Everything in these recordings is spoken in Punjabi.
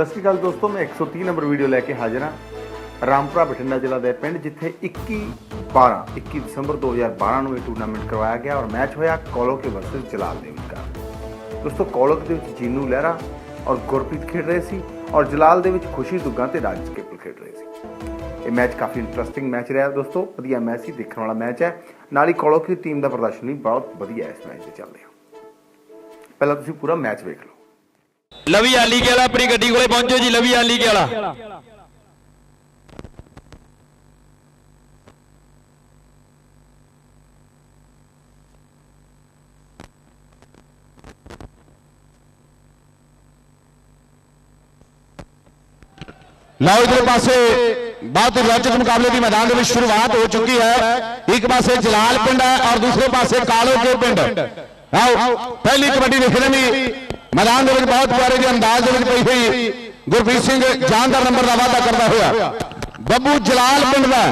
ਸਤਿ ਸ਼੍ਰੀ ਅਕਾਲ ਦੋਸਤੋ, ਮੈਂ 130 ਨੰਬਰ ਵੀਡੀਓ ਲੈ ਕੇ ਹਾਜ਼ਰ ਹਾਂ। ਰਾਮਪੁਰਾ ਬਠਿੰਡਾ ਜ਼ਿਲ੍ਹਾ ਦੇ ਪਿੰਡ, ਜਿੱਥੇ 21 12 21 ਦਸੰਬਰ 2012 ਨੂੰ ਇਹ ਟੂਰਨਾਮੈਂਟ ਕਰਵਾਇਆ ਗਿਆ ਔਰ ਮੈਚ ਹੋਇਆ ਕੋਲੋਕੇ ਵਰਸਸ ਜਲਾਲ ਦੇ ਵਿਚਕਾਰ ਦੋਸਤੋ, ਕੋਲੋਕੇ ਦੇ ਵਿੱਚ ਜੀਨੂ ਲਹਿਰਾ ਔਰ ਗੁਰਪ੍ਰੀਤ ਖੇਡ ਰਹੇ ਸੀ ਔਰ ਜਲਾਲ ਦੇ ਵਿੱਚ ਖੁਸ਼ੀ ਦੁੱਗਾ ਤੇ ਰਾਜ ਕੇਪਲ ਖੇਡ ਰਹੇ ਸੀ। ਇਹ ਮੈਚ ਕਾਫੀ ਇੰਟਰਸਟਿੰਗ ਮੈਚ ਰਿਹਾ ਦੋਸਤੋ, ਵਧੀਆ ਮੈਚ ਸੀ, ਦੇਖਣ ਵਾਲਾ ਮੈਚ ਹੈ। ਨਾਲ ਹੀ ਕੋਲੋਕੇ ਦੀ ਟੀਮ ਦਾ ਪ੍ਰਦਰਸ਼ਨ ਵੀ ਬਹੁਤ ਵਧੀਆ ਇਸ ਮੈਚ ਦੇ ਚੱਲ ਰਿਹਾ। ਪਹਿਲਾਂ ਤੁਸੀਂ ਪੂਰਾ ਮੈਚ ਵੇਖ ਲਓ। ਲਵੀ ਆਲੀ ਕੇ ਵਾਲਾ, ਆਪਣੀ ਗੱਡੀ ਕੋਲੇ ਪਹੁੰਚੋ ਜੀ, ਲਵੀ ਆਲੀ ਕੇ ਵਾਲਾ। ਲਓ ਇਧਰ ਪਾਸੇ, ਬਹੁਤ ਹੀ ਰੋਚਕ ਮੁਕਾਬਲੇ ਦੀ ਮੈਦਾਨ ਦੇ ਵਿੱਚ ਸ਼ੁਰੂਆਤ ਹੋ ਚੁੱਕੀ ਹੈ। ਇੱਕ ਪਾਸੇ ਜਲਾਲ ਪਿੰਡ ਹੈ ਔਰ ਦੂਸਰੇ ਪਾਸੇ ਕਾਲੋਕੇ ਪਿੰਡ। ਆਓ, ਪਹਿਲੀ ਕਬੱਡੀ ਦੇ ਫਿਲਮੀ ਮੈਦਾਨ ਦੇ ਵਿੱਚ ਬਹੁਤ ਪਿਆਰੇ ਜਿਹੇ ਅੰਦਾਜ਼ ਦੇ ਵਿੱਚ ਪਈ ਹੋਈ ਗੁਰਪ੍ਰੀਤ ਸਿੰਘ ਜਾਨਦਾਰ ਨੰਬਰ ਦਾ ਵਾਅਦਾ ਕਰਦਾ ਹੋਇਆ। ਬੱਬੂ ਜਲਾਲ ਪਿੰਡ ਦਾ,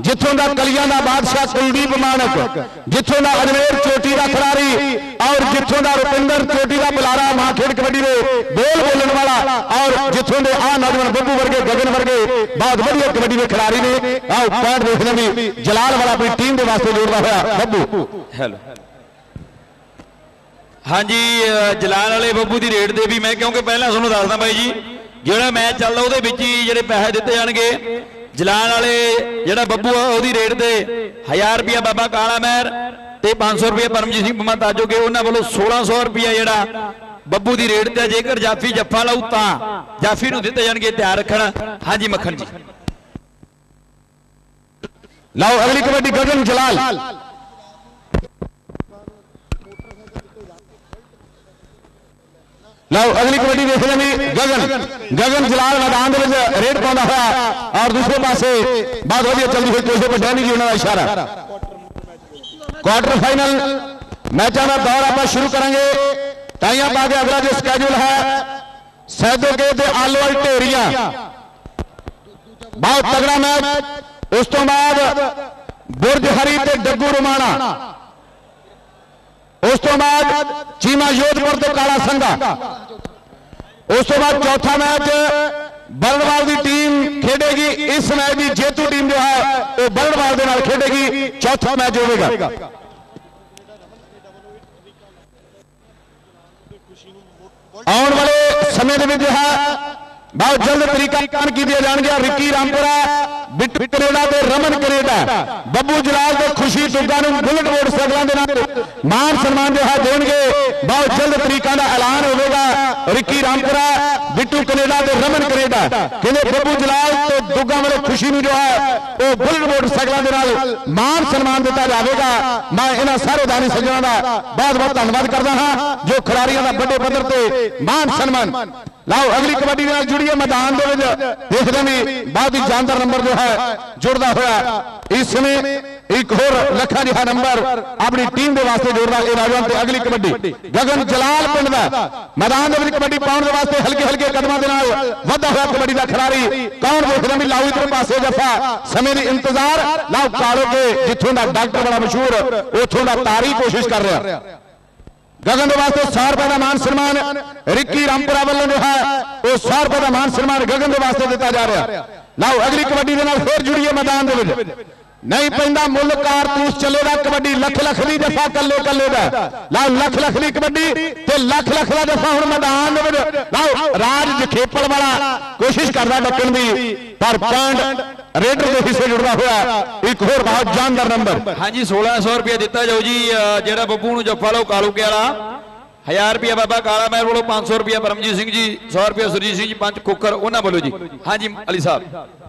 ਜਿੱਥੋਂ ਦਾ ਕਲੀਆਂ ਦਾ ਬਾਦਸ਼ਾਹ ਕੁਲਦੀਪ ਮਾਨਕ, ਜਿੱਥੋਂ ਦਾ ਅਜਮੇਰ ਚੋਟੀ ਦਾ ਖਿਡਾਰੀ ਔਰ ਜਿੱਥੋਂ ਦਾ ਰੁਪਿੰਦਰ ਚੋਟੀ ਦਾ ਬੁਲਾਰਾ ਮਾਂ ਖੇਡ ਕਬੱਡੀ ਦੇ ਬੋਲ ਬੋਲਣ ਵਾਲਾ ਔਰ ਜਿੱਥੋਂ ਦੇ ਆ ਨੌਜਵਾਨ ਬੱਬੂ ਵਰਗੇ, ਗਗਨ ਵਰਗੇ ਬਹੁਤ ਵਧੀਆ ਕਬੱਡੀ ਦੇ ਖਿਡਾਰੀ ਨੇ। ਆਓ ਪੁਆਇੰਟ ਦੇਖਦੇ ਵੀ ਜਲਾਲ ਵਾਲਾ ਆਪਣੀ ਟੀਮ ਦੇ ਵਾਸਤੇ ਜੋੜਦਾ ਹੋਇਆ ਬੱਬੂ। ਹੈਲੋ। ਹਾਂਜੀ ਜਲਾਲ ਵਾਲੇ ਬੱਬੂ ਦੀ ਰੇਟ ਦੇ ਵੀ ਮੈਂ ਕਿਉਂਕਿ ਪਹਿਲਾਂ ਤੁਹਾਨੂੰ ਦੱਸਦਾ ਬਾਈ ਜੀ, ਜਿਹੜਾ ਮੈਚ ਚੱਲਦਾ ਉਹਦੇ ਵਿੱਚ ਹੀ ਜਿਹੜੇ ਪੈਸੇ ਦਿੱਤੇ ਜਾਣਗੇ। ਜਲਾਲ ਵਾਲੇ ਜਿਹੜਾ ਬੱਬੂ ਆ, ਉਹਦੀ ਰੇਟ ਦੇ 1000 ਰੁਪਿਆ ਬਾਬਾ ਕਾਲਾ ਮਹਿਰ ਤੇ 500 ਰੁਪਿਆ ਪਰਮਜੀਤ ਸਿੰਘ ਪੰਮਾ ਤਾਜੋਗੇ ਉਹਨਾਂ ਵੱਲੋਂ 1600 ਰੁਪਿਆ ਜਿਹੜਾ ਬੱਬੂ ਦੀ ਰੇਟ ਤੇ ਜੇਕਰ ਜਾਫੀ ਜੱਫਾ ਲਾਊ ਤਾਂ ਜਾਫੀ ਨੂੰ ਦਿੱਤੇ ਜਾਣਗੇ, ਤਿਆਰ ਰੱਖਣ। ਹਾਂਜੀ ਮੱਖਣ ਜੀ। ਲਓ ਅਗਲੀ ਕਬੱਡੀ ਗਗਨ ਜਲਾਲ। ਲਓ, ਅਗਲੀ ਕਬੱਡੀ ਦੇਖ ਲੈਣੀ ਗਗਨ। ਗਗਨ ਜਲਾਲ ਮੈਦਾਨ ਦੇ ਵਿੱਚ ਰੇਡ ਪਾਉਂਦਾ ਹੋਇਆ ਔਰ ਦੂਸਰੇ ਪਾਸੇ ਬਹੁਤ ਵਧੀਆ ਚੱਲਦੀ ਹੋਈ ਕੋਸ਼ਿਸ਼ ਪਟਿਆਣੀ ਜੀ ਉਹਨਾਂ ਦਾ ਇਸ਼ਾਰਾ। ਕੁਆਟਰ ਫਾਈਨਲ ਮੈਚਾਂ ਦਾ ਦੌਰ ਆਪਾਂ ਸ਼ੁਰੂ ਕਰਾਂਗੇ। ਤਾਈਆਂ ਪਾ ਅਗਲਾ ਜੋ ਸਕੇਜੂਲ ਹੈ, ਸੈਦੋਕੇ ਤੇ ਆਲੋਵਾਲ ਢੇਰੀਆਂ। ਬਹੁਤ ਤਗੜਾ ਮੈਚ। ਉਸ ਤੋਂ ਬਾਅਦ ਬੁਰਜ ਹਰੀ ਤੇ ਡੱਗੂ ਰਮਾਣਾ। ਉਸ ਤੋਂ ਬਾਅਦ ਚੀਮਾ ਯੋਧਪੁਰ ਤੇ ਕਾਲਾ ਸੰਘਾ। ਉਸ ਤੋਂ ਬਾਅਦ ਚੌਥਾ ਮੈਚ, ਬਰਨਵਾਲ ਦੀ ਟੀਮ ਖੇਡੇਗੀ, ਇਸ ਮੈਚ ਦੀ ਜੇਤੂ ਟੀਮ ਜੋ ਹੈ, ਉਹ ਬਰਨਵਾਲ ਦੇ ਨਾਲ ਖੇਡੇਗੀ, ਚੌਥਾ ਮੈਚ ਹੋਵੇਗਾ। ਆਉਣ ਵਾਲੇ ਸਮੇਂ ਦੇ ਵਿੱਚ ਜੋ ਹੈ ਬਹੁਤ ਜਲਦ ਤਰੀਕਾ ਕਾਨ ਕੀਤੇ ਜਾਣਗੇ ਰਿੱਕੀ ਰਾਮਪੁਰਾ, ਬਿੱਟੂ ਕਨੇਡਾ ਤੇ ਰਮਨ ਕਨੇਡਾ। ਬੱਬੂ ਜਲਾਲ ਤੇ ਖੁਸ਼ੀ ਦੁੱਗਾ ਨੂੰ ਬੁਲਟ ਮੋਟਰਸਾਈਕਲਾਂ ਦੇ ਨਾਲ ਮਾਨ ਸਨਮਾਨ ਜੋ ਹੈ ਦੇਣਗੇ। ਬਹੁਤ ਜਲਦ ਤਰੀਕਾ ਦਾ ਐਲਾਨ ਹੋਵੇਗਾ। ਰਿੱਕੀ ਰਾਮਪੁਰਾ, ਬਿੱਟੂ ਕਨੇਡਾ ਤੇ ਰਮਨ ਕਨੇਡਾ। ਕਹਿੰਦੇ ਬੱਬੂ ਜਲਾਲ ਤੇ ਦੁੱਗਾ ਵਾਲੇ ਖੁਸ਼ੀ ਨੂੰ ਜੋ ਹੈ, ਉਹ ਬੁਲਟ ਮੋਟਰਸਾਈਕਲਾਂ ਦੇ ਨਾਲ ਮਾਨ ਸਨਮਾਨ ਦਿੱਤਾ ਜਾਵੇਗਾ। ਮੈਂ ਇਹਨਾਂ ਸਾਰੇ ਦਾਨੀ ਸੱਜਣਾਂ ਦਾ ਬਹੁਤ ਬਹੁਤ ਧੰਨਵਾਦ ਕਰਦਾ ਹਾਂ, ਜੋ ਖਿਡਾਰੀਆਂ ਦਾ ਵੱਡੇ ਪੱਧਰ ਤੇ ਮਾਨ ਸਨਮਾਨ ਲਓ, ਅਗਲੀ ਕਬੱਡੀ ਦੇ ਨਾਲ ਜੁੜੀਏ ਮੈਦਾਨ ਦੇ ਵਿੱਚ। ਦੇਖਦੇ ਵੀ ਬਹੁਤ ਹੀ ਜਾਨਦਾਰ ਨੰਬਰ ਜੋ ਹੈ, ਜੁੜਦਾ ਹੋਇਆ ਇਸ ਸਮੇਂ ਇੱਕ ਹੋਰ ਲੱਖਾਂ ਜਿਹਾ ਨੰਬਰ ਆਪਣੀ ਟੀਮ ਦੇ ਵਾਸਤੇ ਜੋੜਦਾ ਇਹ ਨੌਜਵਾਨ ਤੇ ਅਗਲੀ ਕਬੱਡੀ। ਗਗਨ ਜਲਾਲ ਪਿੰਡ ਦਾ। ਮੈਦਾਨ ਦੇ ਵਿੱਚ ਕਬੱਡੀ ਪਾਉਣ ਦੇ ਵਾਸਤੇ ਹਲਕੇ ਹਲਕੇ ਕਦਮਾਂ ਦੇ ਨਾਲ ਵੱਧਾ ਹੋਇਆ ਕਬੱਡੀ ਦਾ ਖਿਡਾਰੀ ਕੌਣ ਦੇਖਦਾ ਵੀ ਲਾਓ ਇਧਰ ਪਾਸੇ ਜੱਫਾ ਸਮੇਂ ਦੀ ਇੰਤਜ਼ਾਰ। ਲਾਓ, ਕਾਲੋ ਕੇ, ਜਿੱਥੋਂ ਦਾ ਡਾਕਟਰ ਬੜਾ ਮਸ਼ਹੂਰ, ਉੱਥੋਂ ਦਾ ਤਾਰੀ ਕੋਸ਼ਿਸ਼ ਕਰ ਰਿਹਾ। ਗਗਨ ਦੇ ਵਾਸਤੇ 100 ਰੁਪਏ ਦਾ ਮਾਨ ਸਨਮਾਨ ਰਿੱਕੀ ਰਾਮਪੁਰਾ ਵੱਲੋਂ ਜੋ ਹੈ, ਉਹ 100 ਰੁਪਏ ਦਾ ਮਾਨ ਸਨਮਾਨ ਗਗਨ ਦੇ ਵਾਸਤੇ ਦਿੱਤਾ ਜਾ ਰਿਹਾ। ਲਓ, ਅਗਲੀ ਕਬੱਡੀ ਦੇ ਨਾਲ ਫੇਰ ਜੁੜੀਏ ਮੈਦਾਨ ਦੇ ਵਿੱਚ। ਨਹੀਂ ਪੈਂਦਾ ਮੁੱਲ ਕਾਰਤੂਸ ਚੱਲੇਗਾ, ਕਬੱਡੀ ਲੱਖ ਲੱਖ ਦੀ ਦਫ਼ਾ ਕੱਲੇ ਕੱਲੇ ਦਾ। ਲਓ, ਲੱਖ ਲੱਖ ਦੀ ਕਬੱਡੀ ਤੇ ਲੱਖ ਲੱਖ ਦਾ ਦਫ਼ਾ ਹੁਣ ਮੈਦਾਨ ਦੇ ਵਿੱਚ। ਲਓ, ਰਾਜ ਜਖੇਪਲ ਵਾਲਾ ਕੋਸ਼ਿਸ਼ ਕਰਦਾ ਡੱਕਣ ਦੀ, ਪਰ ਪੁਆਇੰਟ ਰੇਡਰ ਦੇ ਹਿੱਸੇ ਜੁੜਦਾ ਹੋਇਆ ਇੱਕ ਹੋਰ ਬਹੁਤ ਜਾਨਦਾਰ ਨੰਬਰ ਹਾਂਜੀ 1600 ਰੁਪਏ ਦਿੱਤਾ ਜਾਓ ਜੀ ਜਿਹੜਾ ਬੱਬੂ ਨੂੰ ਜੱਫਾ ਲਓ, ਕਾਲੂਕੇ ਵਾਲਾ। 1000 ਰੁਪਏ ਬਾਬਾ ਕਾਲਾ ਮਹਿਰ ਵੱਲੋਂ 500 ਰੁਪਏ ਪਰਮਜੀਤ ਸਿੰਘ ਜੀ 100 ਰੁਪਏ ਸੁਰਜੀਤ ਸਿੰਘ ਜੀ, ਪੰਜ ਕੁੱਕਰ ਉਹਨਾਂ ਵੱਲੋਂ ਜੀ। ਹਾਂਜੀ, ਅਲੀ ਸਾਹਿਬ।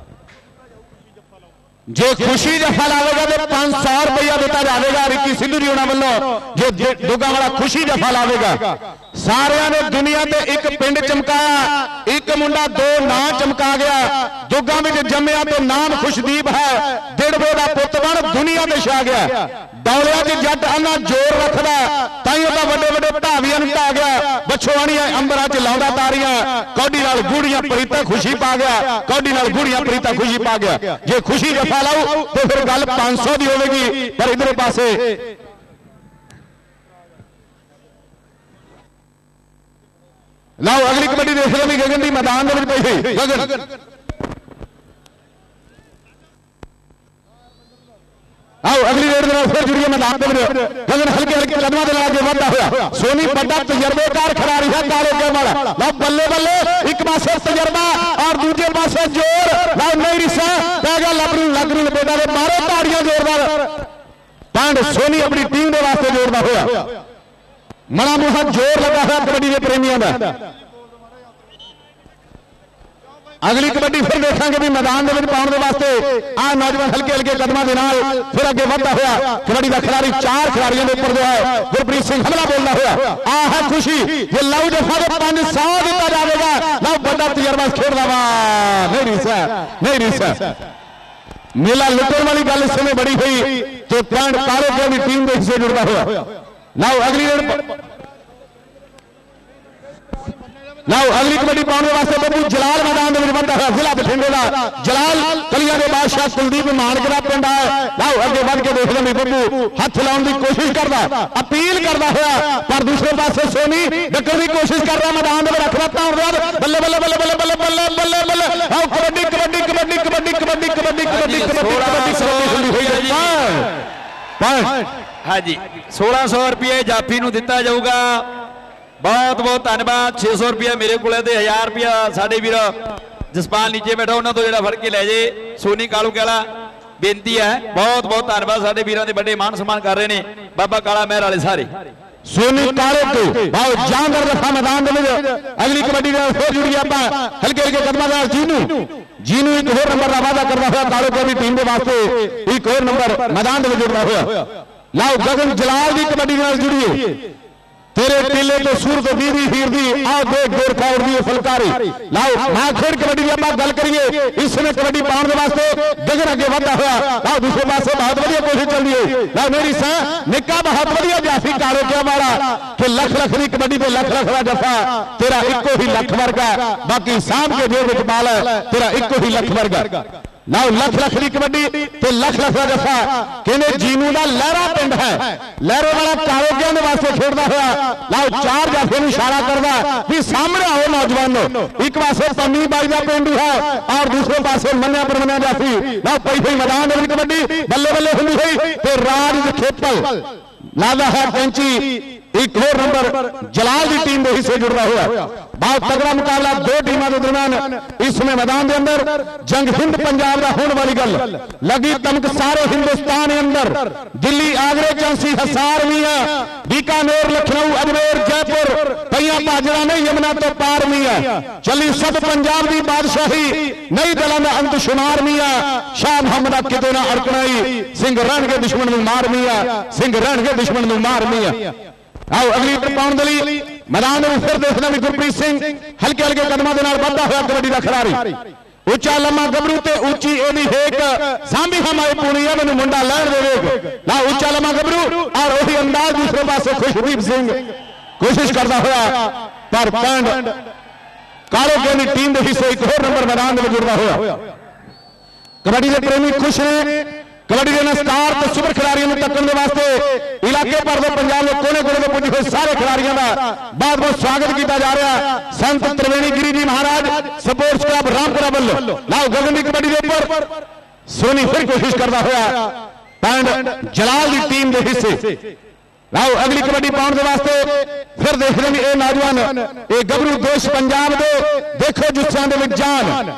ਜੇ ਖੁਸ਼ੀ ਦਾ ਫਲ ਆਵੇਗਾ ਤੇ 500 ਰੁਪਇਆ ਦਿੱਤਾ ਜਾਵੇਗਾ ਰਿੱਕੀ ਸਿੱਧੂ ਜੀ ਉਹਨਾਂ ਵੱਲੋਂ। ਜੇ ਜੇ ਦੁੱਗਾ ਵਾਲਾ ਖੁਸ਼ੀ ਜਫਾ ਆਵੇਗਾ। ਸਾਰਿਆਂ ਨੇ ਦੁਨੀਆ ਤੇ ਇੱਕ ਪਿੰਡ ਚਮਕਾਇਆ, ਇੱਕ ਮੁੰਡਾ ਦੋ ਨਾਂ ਚਮਕਾ ਗਿਆ। ਦੁੱਗਾ ਵਿੱਚ ਜੰਮਿਆ ਤੇ ਨਾਮ ਖੁਸ਼ਦੀਪ ਹੈ। ਦਿੜਬੋ ਦਾ ਪੁੱਤ ਬਣ, ਦੁਨੀਆ ਤੇ ਛਾ ਗਿਆ। ਦੌਲਿਆਂ 'ਚ ਜੱਟ ਅੰਨਾ ਜ਼ੋਰ ਰੱਖਦਾ ਤਾਂ ਹੀ ਉਹਦਾ ਵੱਡੇ ਵੱਡੇ ਢਾਵੀਆਂ ਨੂੰ ਢਾ ਗਿਆ। ਬਛੋਣੀਆਂ ਅੰਬਰਾਂ 'ਚ ਲਾਉਂਦਾ ਤਾਰੀਆਂ ਕੌਡੀ ਨਾਲ ਗੂੜੀਆਂ ਪ੍ਰੀਤਾ ਖੁਸ਼ੀ ਪਾ ਗਿਆ, ਕੌਡੀ ਨਾਲ ਗੂੜੀਆਂ ਪ੍ਰੀਤਾ ਖੁਸ਼ੀ ਪਾ ਗਿਆ। ਜੇ ਖੁਸ਼ੀ ਜਫਾ لا تو پھر گل پانچ سو کی ہوگی پر ادھر پاسے لاؤ اگلی کبڈی دیکھ لو بھی گگن دی میدان دے پی گگن آؤ اگلی ریڈ دے پھر جڑی میدان دے گگن ہلکے ہلکے قدموں دے نال ودا ہویا سونی بندہ تجربے کار کھلاڑی ہے کالے کے والا لو بلے بلے ایک پاسے تجربہ اور دوسرے پاسے جوڑدار پانڈ سونی اپنی ٹیم دے واسطے جوڑدا ہویا مڑا موہا جوڑ لگا ہوا کبڈی دے پریمیاں دا اگلی کبڈی پھر دیکھیں گے بھی میدان دے وچ دے واسطے آ نوجوان ہلکے ہلکے قدماں دے نال پھر اگے ودا ہویا کبڈی دا کھلاڑی چار کھلاڑیوں دے اوپر جو ہے گرپریت سنگھ حملہ بولدا ہویا آ ہے خوشی یہ لو جفا دے 500 دتا جاوے گا لو بڑا تجربہ کھیڈدا وا نہیں ری نہیں ਮੇਲਾ ਲੁੱਟਣ ਵਾਲੀ ਗੱਲ ਇਸ ਸਮੇਂ ਬੜੀ ਹੋਈ ਤੇ ਪਿੰਡ ਕਾਲੇ ਦੀ ਟੀਮ ਦੇ ਹਿੱਸੇ ਜੁੜਦਾ ਹੋਇਆ। ਲਓ, ਅਗਲੀ ਰੇਡ ਲਓ ਅਗਲੀ ਕਬੱਡੀ ਪਾਉਣ ਦੇ ਵਾਸਤੇ ਬੱਬੂ ਜਲਾਲ ਮੈਦਾਨ ਦੇ ਵਿੱਚ ਵੱਧਦਾ ਹੋਇਆ ਜ਼ਿਲ੍ਹਾ ਬਠਿੰਡੇ ਦਾ। ਜਲਾਲ ਕਲੀਆਂ ਦੇ ਬਾਦਸ਼ਾਹ ਕੁਲਦੀਪ ਮਾਨਕ ਦਾ ਪਿੰਡ ਹੈ। ਲਓ ਅੱਗੇ ਵੱਧ ਕੇ ਦੇਖ ਲਓ ਬੱਬੂ ਹੱਥ ਲਾਉਣ ਦੀ ਕੋਸ਼ਿਸ਼ ਕਰਦਾ ਅਪੀਲ ਕਰਦਾ ਹੋਇਆ ਪਰ ਦੂਸਰੇ ਪਾਸੇ ਸੋਨੀ ਡੱਕਣ ਦੀ ਕੋਸ਼ਿਸ਼ ਕਰ ਰਿਹਾ ਮੈਦਾਨ ਦੇ ਵਿੱਚ ਰੱਖਦਾ ਧਾਉਣ ਦੇ ਬੱਲੇ ਬੱਲੇ ਬੱਲੇ ਬੱਲੇ ਬੱਲੇ ਬੱਲੇ ਬੱਲੇ ਬੱਲੇ। ਆਓ ਕਬੱਡੀ ਕਬੱਡੀ ਕਬੱਡੀ ਕਬੱਡੀ ਕਬੱਡੀ ਕਬੱਡੀ ਕਬੱਡੀ ਕਬੱਡੀ ਕਬੱਡੀ ਕਬੱਡੀ ਹੋਈ ਹੈ। ਪੁਆਇੰਟ ਹਾਂਜੀ 1600 ਰੁਪਏ ਜਾਫੀ ਨੂੰ ਦਿੱਤਾ ਜਾਊਗਾ। ਬਹੁਤ ਬਹੁਤ ਧੰਨਵਾਦ। 600 ਰੁਪਏ ਮੇਰੇ ਕੋਲ ਤੇ 1000 ਰੁਪਏ ਸਾਡੇ ਵੀਰ ਜਸਪਾਲ ਨੀਚੇ ਬੈਠਾ ਉਹਨਾਂ ਤੋਂ ਜਿਹੜਾ ਫੜ ਕੇ ਲੈ ਜੇ। ਸੋਨੀ ਕਾਲੂ ਕਾਲਾ ਬੇਨਤੀ ਹੈ ਬਹੁਤ ਬਹੁਤ ਧੰਨਵਾਦ ਸਾਡੇ ਵੀਰਾਂ ਦੇ ਵੱਡੇ ਮਾਨ ਸਨਮਾਨ ਕਰ ਰਹੇ ਨੇ। ਬਾਬਾ ਕਾਲਾ ਮਹਿਰ ਵਾਲੇ ਸਾਰੇ। ਸੋਨੀ ਕਾਲੇ ਤੋਂ। ਬਹੁਤ ਜਾਨਦਾਰ ਰਖਾ ਮੈਦਾਨ ਦੇ ਵਿੱਚ। ਅਗਲੀ ਕਬੱਡੀ ਦੇ ਨਾਲ ਫਿਰ ਜੁੜੀ ਆਪਾਂ। ਹਲਕੇ ਹਲਕੇ ਕਦਮਾਂ ਨਾਲ ਜੀਨੂ। ਜੀਨੂ ਇੱਕ ਹੋਰ ਨੰਬਰ ਦਾ ਵਾਅਦਾ ਕਰਦਾ ਹੋਇਆ ਕਾਲੇ ਦੀ ਟੀਮ ਦੇ ਵਾਸਤੇ। ਇੱਕ ਹੋਰ ਨੰਬਰ ਮੈਦਾਨ ਦੇ ਵਿੱਚ ਜੁੜਦਾ ਹੋਇਆ। ਲਓ ਗਗਨ ਜਲਾਲ ਦੀ ਕਬੱਡੀ ਦੇ ਨਾਲ ਜੁੜੀਏ। تیرے پیلے تو سورت دیوی ہیر دی آ دیکھ دیر کھاوڑ دی فلکاری لاؤ ماں کھیڑ کبڈی دی آپ گل کریے۔ اس نے کبڈی پاؤن دے واسطے گگر اگے ودا ہوا لاؤ، دوسرے پاسے بہت ودیا کوشش چل رہی لاؤ، میری ساں، نکا بہت ودیا جافی کارو کیا مارا کہ لکھ لکھ دی کبڈی تے لکھ لکھ دا جفا۔ تیرا ایکو ہی لکھ ورگا باقی سام کے جو وچ مال ہے، تیرا ایکو ہی لکھ ورگا ਲਓ ਲੱਖ ਲੱਖ ਦੀ ਕਬੱਡੀ ਤੇ ਲੱਖ ਲੱਖ ਦਾ ਜਫਾ ਕਹਿੰਦੇ ਜੀਨੂ ਦਾ ਲਹਿਰਾ ਪਿੰਡ ਹੈ। ਲਹਿਰੇ ਵਾਲਾ ਕਾਲੋਕਿਆਂ ਦੇ ਵਾਸਤੇ ਖੇਡਦਾ ਹੋਇਆ। ਲਓ ਚਾਰ ਜਾਫੇ ਨੂੰ ਇਸ਼ਾਰਾ ਕਰਦਾ ਵੀ ਸਾਹਮਣੇ ਆਓ ਨੌਜਵਾਨੋ ਇੱਕ ਪਾਸੇ ਪੰਨੀ ਬਾਈ ਦਾ ਪਿੰਡੂ ਹੈ ਔਰ ਦੂਸਰੇ ਪਾਸੇ ਮੰਨਿਆ ਪਰਮਨਿਆ ਜਾਫੀ ਲਓ ਪਈ ਹੋਈ ਮੈਦਾਨ ਦੇ ਵਿੱਚ ਕਬੱਡੀ ਬੱਲੇ ਬੱਲੇ ਹੁੰਦੀ ਹੋਈ ਤੇ ਰਾਜ ਖੇਪਲ। ਲਾਦਾ ਹੈ ਕੈਂਚੀ। ایک اور نمبر جلال دی ٹیم دے حصے جڑ رہا ہوا بہت تگڑا مقابلہ دو ٹیماں دے درمیان اس میں میدان دے اندر جنگ ہند پنجاب دا ہون والی گل لگی تمک سارے ہندوستان اندر دلی آگرے چانسی حسار میاں بیکانور لکھنؤ اجمیر جے پور پیاں پاجرہ نہیں یمنا تو پار میاں چلی سب پنجاب دی بادشاہی نئی دلانا انت شمار میاں شاہ محمد آپ کتے نہ اڑکنائی سنگھ رن کے دشمن میں مار میاں سنگھ رن کے دشمن نو مار میاں ਆਓ ਅਗਲੀ ਟਰ ਪਾਉਣ ਦੇ ਲਈ ਮੈਦਾਨ ਨੂੰ ਫਿਰ ਦੇਖਣਾ ਵੀ ਗੁਰਪ੍ਰੀਤ ਸਿੰਘ ਹਲਕੇ ਹਲਕੇ ਕਦਮਾਂ ਦੇ ਨਾਲ ਵੱਧਦਾ ਹੋਇਆ ਕਬੱਡੀ ਦਾ ਖਿਡਾਰੀ। ਉੱਚਾ, ਲੰਮਾ, ਗੱਭਰੂ ਤੇ ਉੱਚੀ ਇਹਦੀ ਹੇਕ ਸਾਂਭੀ ਹਮਾਏ ਪੂਣੀ ਆ, ਮੈਨੂੰ ਮੁੰਡਾ ਲੈਣ ਦੇਵੇ ਨਾ ਉੱਚਾ, ਲੰਮਾ, ਗੱਭਰੂ ਔਰ ਉਹੀ ਅੰਦਾਜ਼ ਦੂਸਰੇ ਪਾਸੇ ਖੁਸ਼ਦੀਪ ਸਿੰਘ। ਕੋਸ਼ਿਸ਼ ਕਰਦਾ ਹੋਇਆ, ਪਰ ਪੈਂਡ ਕਾਲੇ ਕੇ ਟੀਮ ਦੇ ਹਿੱਸੇ ਇੱਕ ਹੋਰ ਨੰਬਰ ਮੈਦਾਨ ਦੇ ਵਿੱਚ ਜੁੜਦਾ ਹੋਇਆ। ਕਬੱਡੀ ਦੇ ਪ੍ਰੇਮੀ ਖੁਸ਼ ਨੇ। کبڈی کے سٹار تو سپر کھلاڑیوں کو تکن دے واسطے علاقے پر تو پنجاب کے کونے کونے پہنچے ہوئے سارے کھلاڑیوں کا بہت بہت سواگت کیتا جا رہا ہے سنت ترویڑی گری جی مہاراج سپورٹس کلب رام پورا بلو لاؤ گگن دی کبڈی کے اوپر سونی پھر کوشش کرتا ہوا پینڈ جلال دی ٹیم دے حصے ਲਓ ਅਗਲੀ ਕਬੱਡੀ ਪਾਉਣ ਦੇ ਵਾਸਤੇ ਫਿਰ ਦੇਖਦੇ ਨੇ ਇਹ ਨੌਜਵਾਨ ਇਹ ਗੱਭਰੂ ਦੇਸ਼ ਪੰਜਾਬ ਦੇ ਦੇਖੋ ਜੁੱਸਿਆਂ ਦੇ ਵਿੱਚ ਜਾਨ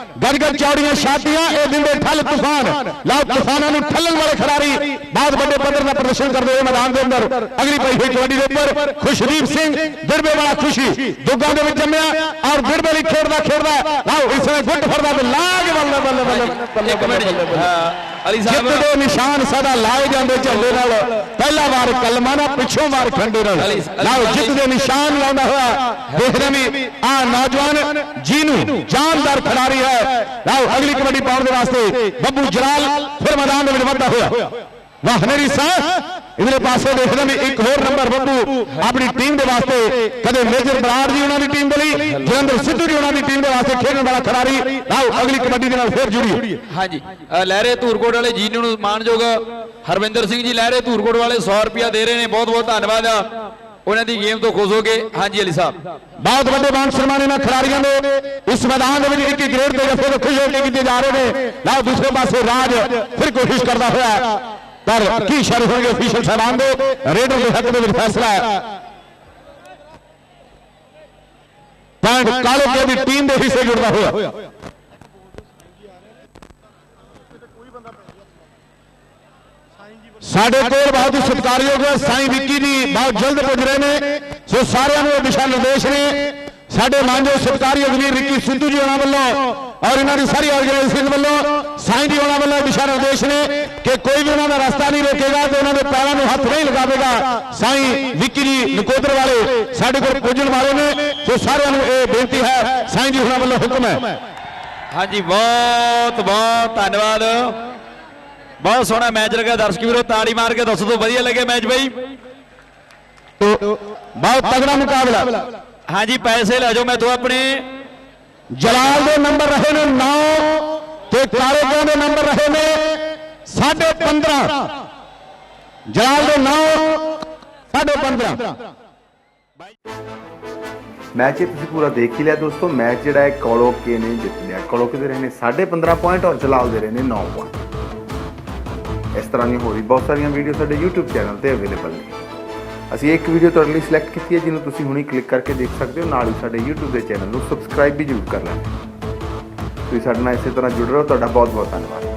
ਗੱਜ ਚੌੜੀਆਂ ਛਾਤੀਆਂ ਇਹ ਦਿੰਦੇ ਠੱਲ ਤੂਫਾਨ ਲਓ ਤੂਫਾਨਾਂ ਨੂੰ ਠੱਲਣ ਵਾਲੇ ਖਿਡਾਰੀ ਬਹੁਤ ਵੱਡੇ ਪੱਧਰ ਦਾ ਪ੍ਰਦਰਸ਼ਨ ਕਰਦੇ ਹੋਏ ਮੈਦਾਨ ਦੇ ਅੰਦਰ ਅਗਲੀ ਪਈ ਹੋਈ ਕਬੱਡੀ ਦੇ ਉੱਪਰ ਖੁਸ਼ਦੀਪ ਸਿੰਘ ਦਿਰਬੇ ਵਾਲਾ ਖੁਸ਼ੀ ਦੁੱਗਾਂ ਦੇ ਵਿੱਚ ਜੰਮਿਆ ਔਰ ਦਿਰਬੇ ਲਈ ਖੇਡਦਾ ਖੇਡਦਾ ਲਓ ਇਸ ਵੇਲੇ ਗੁੱਟ ਫੜਦਾ ਤੇ ਲਾਗ ਬੱਲੇ ਬੱਲੇ ਬੱਲੇ ਇੱਕ ਮਿੰਟ جت دے نشان سدا لائے جاندے جھنڈے نال پہلا وار کلمہ پچھوں بار کھنڈے نال لو جت دے نشان لوندا ہوا بہرمی آ نوجوان جینو جاندار کھلاڑی ہے لو اگلی کبڈی پاؤن واسطے ببو جلال پھر میدان میں بڑھتا ودا ہوا واہ میری ਇਧਰੇ ਪਾਸੇ ਦੇਖਦੇ ਵੀ ਇੱਕ ਹੋਰ ਨੰਬਰ ਬੱਬੂ ਆਪਣੀ ਟੀਮ ਦੇ ਵਾਸਤੇ ਕਦੇ ਮੇਜਰ ਬਰਾੜ ਜੀ ਉਹਨਾਂ ਦੀ ਟੀਮ ਦੇ ਲਈ ਜਲੰਧਰ ਸਿੱਧੂ ਜੀ ਉਹਨਾਂ ਦੀ ਟੀਮ ਦੇ ਵਾਸਤੇ ਖੇਡਣ ਵਾਲਾ ਖਿਡਾਰੀ। ਲਓ ਅਗਲੀ ਕਬੱਡੀ ਦੇ ਨਾਲ ਫਿਰ ਜੁੜੀ ਹਾਂਜੀ ਲਹਿਰੇ ਧੂਰਕੋਟ ਵਾਲੇ ਜੀ ਨੂੰ ਮਾਨਯੋਗ ਹਰਵਿੰਦਰ ਸਿੰਘ ਜੀ ਲਹਿਰੇ ਧੂਰਕੋਟ ਵਾਲੇ 100 ਰੁਪਿਆ ਦੇ ਰਹੇ ਨੇ ਬਹੁਤ ਬਹੁਤ ਧੰਨਵਾਦ। ਉਹਨਾਂ ਦੀ ਗੇਮ ਤੋਂ ਖੁਸ਼ ਹੋ ਕੇ ਹਾਂਜੀ ਅਲੀ ਸਾਹਿਬ। ਬਹੁਤ ਵੱਡੇ ਮਾਨ ਸਨਮਾਨ ਇਹਨਾਂ ਖਿਡਾਰੀਆਂ ਦੇ ਇਸ ਮੈਦਾਨ ਦੇ ਵਿੱਚ ਇੱਕ ਗ੍ਰੇਡ ਤੇ ਜੱਫੇ ਖੁਸ਼ ਹੋ ਕੇ ਕੀਤੇ ਜਾ ਰਹੇ ਨੇ। ਲਓ ਦੂਸਰੇ ਪਾਸੇ ਰਾਜ ਫਿਰ ਕੋਸ਼ਿਸ਼ ਕਰਦਾ ਹੋਇਆ। ਪਰ ਕੀ ਸ਼ਰ ਹੋਣਗੇ ਅਫੀਸ਼ੀਅਲ ਸਾਹਿਬਾਨ ਦੇ ਰੇਡਰ ਦੇ ਹੱਕ ਦੇ ਵਿੱਚ ਫੈਸਲਾ ਹੈ ਪੁਆਇੰਟ ਕਾਲੇ ਕੇ ਦੀ ਟੀਮ ਦੇ ਹਿੱਸੇ ਜੁੜਦਾ ਹੋਇਆ ਸਾਡੇ ਕੋਲ ਬਹੁਤ ਹੀ ਸਤਿਕਾਰਯੋਗ ਸਾਈਂ ਵਿੱਕੀ ਜੀ ਬਹੁਤ ਜਲਦ ਪੁੱਜ ਰਹੇ ਨੇ ਸੋ ਸਾਰਿਆਂ ਨੂੰ ਇਹ ਦਿਸ਼ਾ ਨਿਰਦੇਸ਼ ਨੇ ਸਾਡੇ ਮਾਨਯੋਗ ਸਤਿਕਾਰਯੋਗ ਵੀਰ ਵਿੱਕੀ ਸਿੱਧੂ ਜੀ ਉਹਨਾਂ ਵੱਲੋਂ ਔਰ ਇਹਨਾਂ ਦੀ ਸਾਰੀ ਆਰਗੇਨਾਈਜੇਸ਼ਨ ਵੱਲੋਂ ਸਾਈਂ ਜੀ ਉਹਨਾਂ ਵੱਲੋਂ ਦਿਸ਼ਾ ਨਿਰਦੇਸ਼ ਨੇ ਕਿ ਕੋਈ ਵੀ ਉਹਨਾਂ ਦਾ ਰਸਤਾ ਨਹੀਂ ਰੋਕੇਗਾ ਤੇ ਉਹਨਾਂ ਦੇ ਪੈਰਾਂ ਨੂੰ ਹੱਥ ਨਹੀਂ ਲਗਾਵੇਗਾ। ਸਾਈਂ ਵਿੱਕੀ ਜੀ ਨਕੋਦਰ ਵਾਲੇ ਸਾਡੇ ਕੋਲ ਪੁੱਜਣ ਵਾਲੇ ਨੇ ਸੋ ਸਾਰਿਆਂ ਨੂੰ ਇਹ ਬੇਨਤੀ ਹੈ ਸਾਈਂ ਜੀ ਉਹਨਾਂ ਵੱਲੋਂ ਹੁਕਮ ਹੈ। ਹਾਂਜੀ ਬਹੁਤ ਬਹੁਤ ਧੰਨਵਾਦ। ਬਹੁਤ ਸੋਹਣਾ ਮੈਚ ਲੱਗਾ ਦਰਸ਼ਕ ਵੀਰੋ ਤਾੜੀ ਮਾਰ ਕੇ ਦੱਸੋ ਤੋਂ ਵਧੀਆ ਲੱਗਿਆ ਮੈਚ ਬਾਈ। ਬਹੁਤ ਤਗੜਾ ਮੁਕਾਬਲਾ। ਹਾਂਜੀ, ਪੈਸੇ ਲੈ ਜਾਓ, ਮੈਂ ਮੈਥੋਂ ਆਪਣੇ ਜਲਾਲ ਦੇ ਨੰਬਰ ਰਹੇ ਨੇ 9 ਤੇ ਕਾਰੋਬਾਰ ਦੇ ਨੰਬਰ ਰਹੇ ਨੇ 15.5 ਜਲਾਲ ਦੇ 9 15.5 ਮੈਚ ਇਹ ਤੁਸੀਂ ਪੂਰਾ ਦੇਖ ਹੀ ਲਿਆ ਦੋਸਤੋ, ਮੈਚ ਜਿਹੜਾ ਹੈ ਕੋਲੋਕੇ ਨੇ ਜਿੱਤ ਲਿਆ। ਕੋਲੋਕੇ ਦੇ ਰਹੇ ਨੇ 15.5 ਪੁਆਇੰਟ ਔਰ ਜਲਾਲ ਦੇ ਰਹੇ ਨੇ 9 ਪੁਆਇੰਟ ਇਸ ਤਰ੍ਹਾਂ ਦੀਆਂ ਹੋਰ ਵੀ ਬਹੁਤ ਸਾਰੀਆਂ ਵੀਡੀਓ ਸਾਡੇ YouTube ਚੈਨਲ ਤੇ ਅਵੇਲੇਬਲ ਨੇ। ਅਸੀਂ ਇੱਕ ਵੀਡੀਓ ਤੁਹਾਡੇ ਲਈ ਸਿਲੈਕਟ ਕੀਤੀ ਹੈ, ਜਿਹਨੂੰ ਤੁਸੀਂ ਹੁਣੇ ਕਲਿੱਕ ਕਰਕੇ ਦੇਖ ਸਕਦੇ ਹੋ। ਨਾਲ ਹੀ ਸਾਡੇ YouTube ਦੇ ਚੈਨਲ ਨੂੰ ਸਬਸਕ੍ਰਾਈਬ ਵੀ ਜ਼ਰੂਰ ਕਰ ਲੈਣਾ। ਤੁਸੀਂ ਸਾਡੇ ਨਾਲ ਇਸੇ ਤਰ੍ਹਾਂ ਜੁੜ ਰਹੋ। ਤੁਹਾਡਾ ਬਹੁਤ ਬਹੁਤ ਧੰਨਵਾਦ।